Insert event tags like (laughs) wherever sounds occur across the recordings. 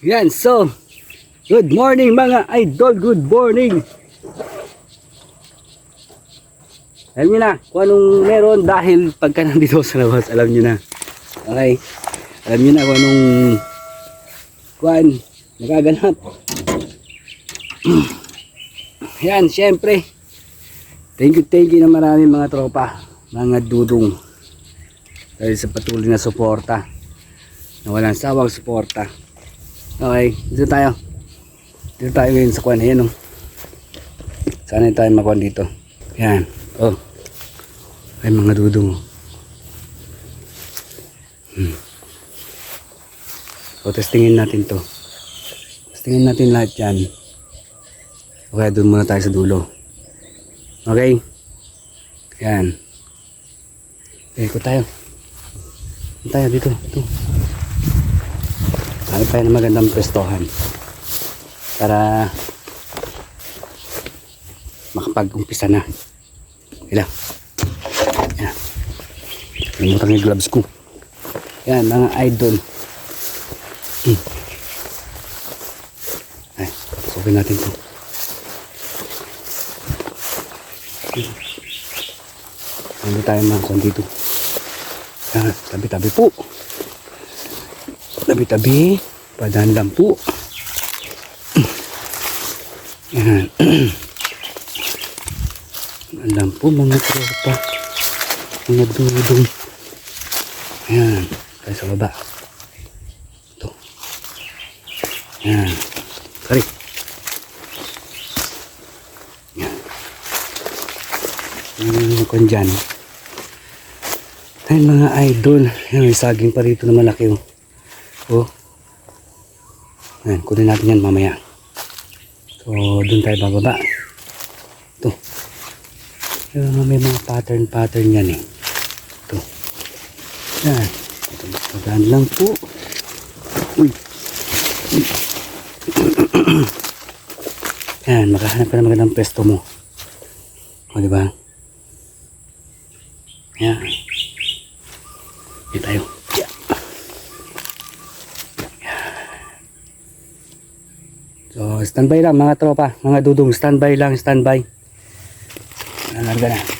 Yan, so, good morning mga idol, good morning. Alam nyo na kung anong meron dahil pagka nandito sa labas, alam nyo na. Okay, alam nyo na kung anong kuan, nagaganap. (clears throat) Yan, syempre. Thank you, thank you na marami mga tropa, mga dudong. Dahil sa patuloy na suporta. Na walang sawang suporta. Okay, dito tayo. Dito tayo ngayon sa kuan. Ayan o. Sana tayo makuan dito. Yan. Oh. Ay mga dudong. oh. Hmm. So, testingin natin to. Testingin natin lahat yan. Okay, doon muna tayo sa dulo. Okay? Yan. Okay, ikot tayo. Tayo dito. Dito. Hanap tayo ng magandang pwestohan. Para makapag-umpisa na. Ilang. Yan. Limutan yung gloves ko. Yan, mga idol. Hmm. Ay, sukin natin to. Ano tayo mga kung dito? Yan, tabi-tabi po. Tabi-tabi. Padaan lang po. Yan. (clears throat) Alam po mga tropa. Mga dudong. Yan. Tayo sa baba. Ito. Yan. Kari. Yan. Yan kung dyan. Ay mga idol. Yan, saging pa rito na malaki oh. Oh. Yan, kunin natin yan mamaya. So, dun tayo bababa. Ito. Yung may mga pattern-pattern yan eh. Ito. Yan. Magaan lang po. Uy. (clears throat) Yan, makahanap ka na magandang pesto mo. O, di ba? Yan. Yan tayo. Yan. So, standby lang mga tropa, mga dudong, standby lang, standby. Nangarga na.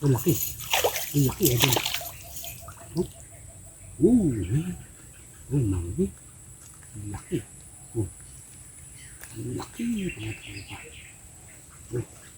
Ang laki. Ang laki, idol. Oh. Oh, oh, mami. Ang laki. Oh. Ang laki, mga tropa. Oh. Hmm.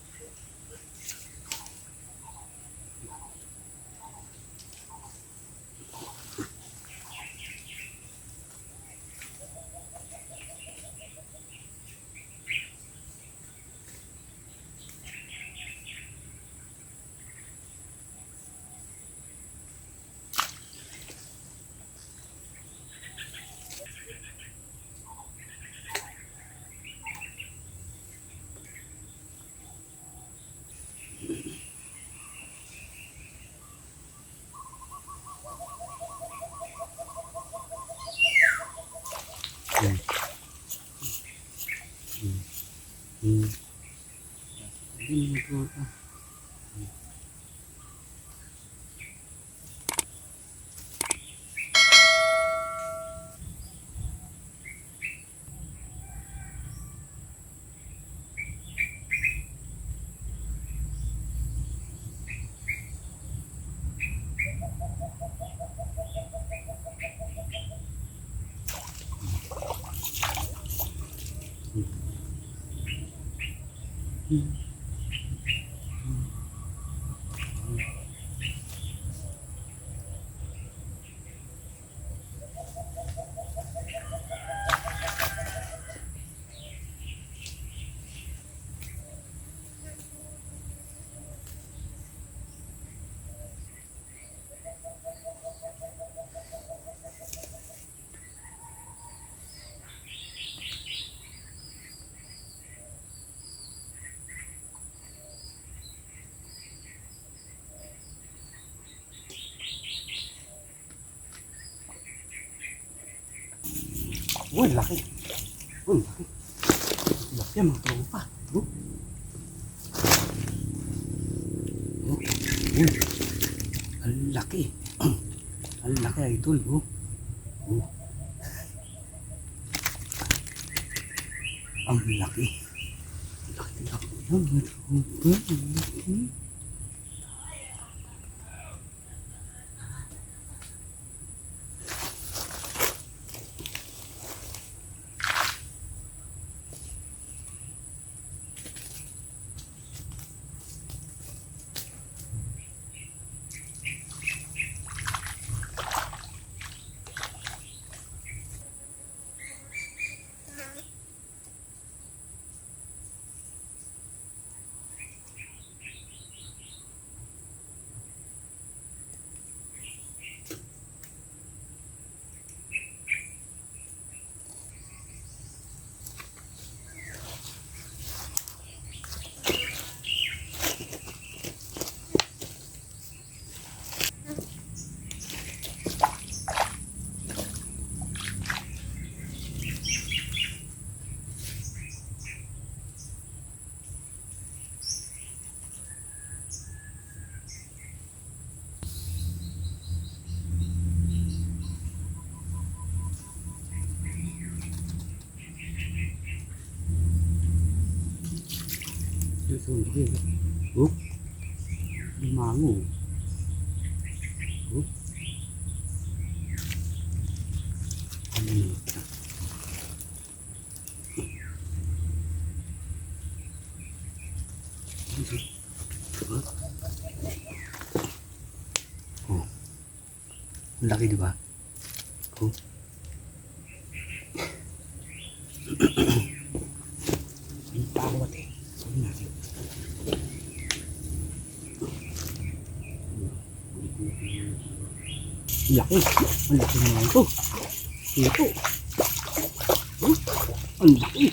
Ayun, mga tropa. Uy, laki. Uy, laki. Laki ang mga tropa. Oh. Oh. Uy. Ang laki. (clears throat) Ang laki, idol. Oh. Oh. Ang laki. Laki, laki. Ang tropa. Ang laki. Susunod. Oh. Limango. Oh. Ano yun? Oh. Ang laki, di ba? Oh. Ang tawat eh. Sabi natin. Laki. Ang laki naman ito. Ito. Ang laki.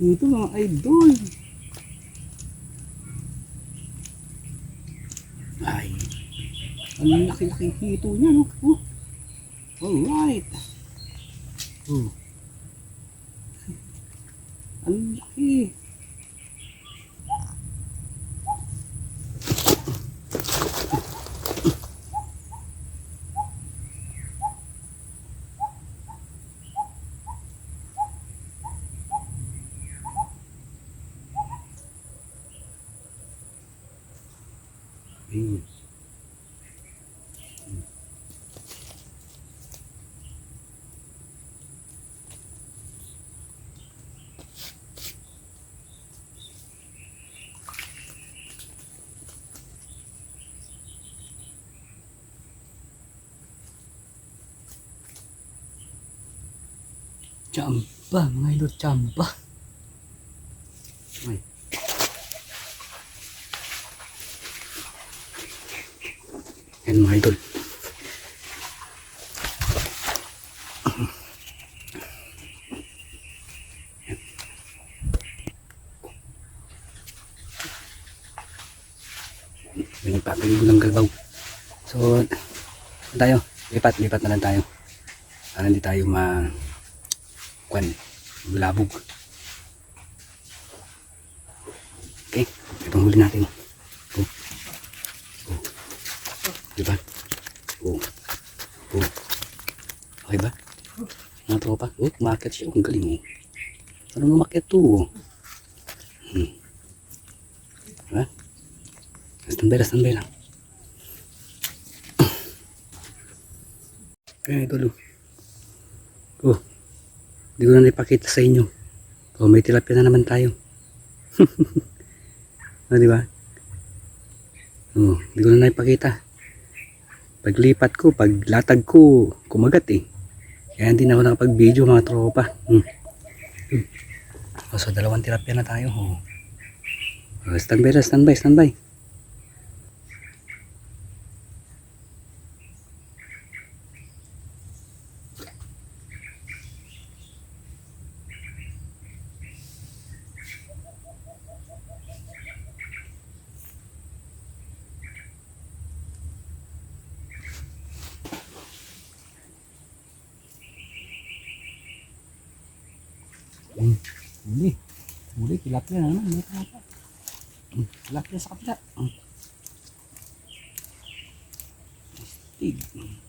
Ito mga idol. Ay. Ang laki-laki hito niya, no? Oh. Alright. Oh. Ang laki. cái gì Champa അങ്ങനെ Champa Yan mga idol. May nagpapaligo ng galbaw. So, tayo? Lipat, lipat na lang tayo. Para hindi tayo ma... Kwan, bulabog. Okay, itong huli natin. Go. Go. Diba? Go. Go. Okay ba? Tropa. Oh, umakit siya. Ang galing oh. Ano umakit to? (coughs) oh? Hmm. Diba? Standby lang, standby lang. Kaya ito lo. Oh. Hindi ko na naipakita sa inyo. Oh, may tilapia na naman tayo. ah, (laughs) di ba? Oh, hindi ko na naipakita. Paglipat ko, paglatag ko, kumagat eh. Kaya hindi na ako nakapag-video mga tropa. Hmm. Hmm. So, dalawang tilapia na tayo. Oh. Oh, standby na, standby, standby. Hmm. Huli. Huli, tilapia na naman. May tilapia. Hmm. Tilapia sa kapila. Hmm. Hindi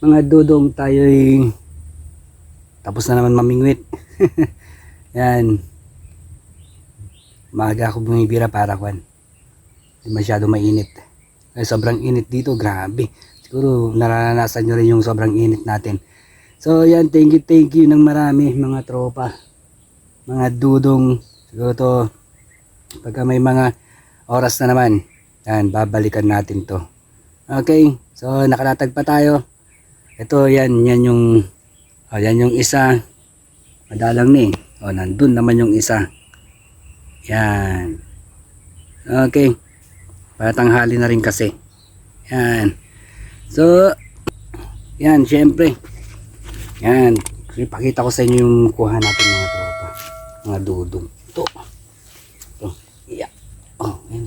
Mga dudong tayo'y tapos na naman mamingwit. (laughs) Yan. Maaga ako bumibira para kwan. Hindi masyado mainit. Ay, sobrang init dito, grabe. Siguro naranasan nyo rin yung sobrang init natin. So yan, thank you, thank you ng marami mga tropa. Mga dudong. Siguro to, pagka may mga oras na naman, yan, babalikan natin to. Okay, so nakalatag pa tayo. Ito, yan, yan yung o, yan yung isa. Madalang ni. O, nandun naman yung isa. Yan. Okay. Para tanghali na rin kasi. Yan. So, yan, syempre. Yan. Ipakita ko sa inyo yung kuha natin mga tropa. Mga dudong. Ito. Ito. Yeah. Oh, yan.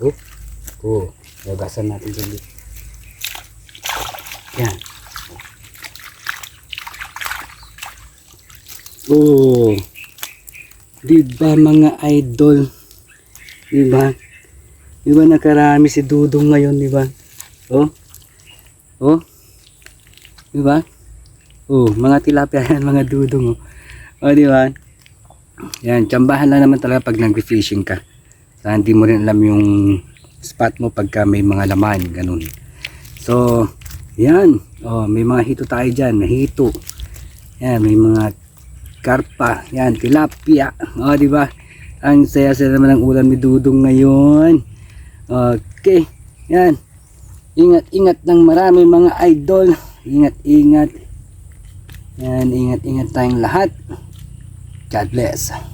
Oh. Oh. Nagasan natin dyan. Yan. Oh. Di ba mga idol? Di ba? Di ba nakarami si Dudong ngayon, di ba? Oh. Oh. Di ba? Oh, mga tilapia yan, mga Dudong. Oh, oh di ba? Yan, tsambahan lang naman talaga pag nag-fishing ka. Sa hindi mo rin alam yung spot mo pagka may mga laman, ganun. So, yan. Oh, may mga hito tayo dyan, hito. Yan, may mga karpa, yan, tilapia. O, di ba? Ang saya-saya naman ng ulam ni Dudong ngayon. Okay, yan. Ingat-ingat ng marami mga idol. Ingat-ingat. Yan, ingat-ingat tayong lahat. God bless.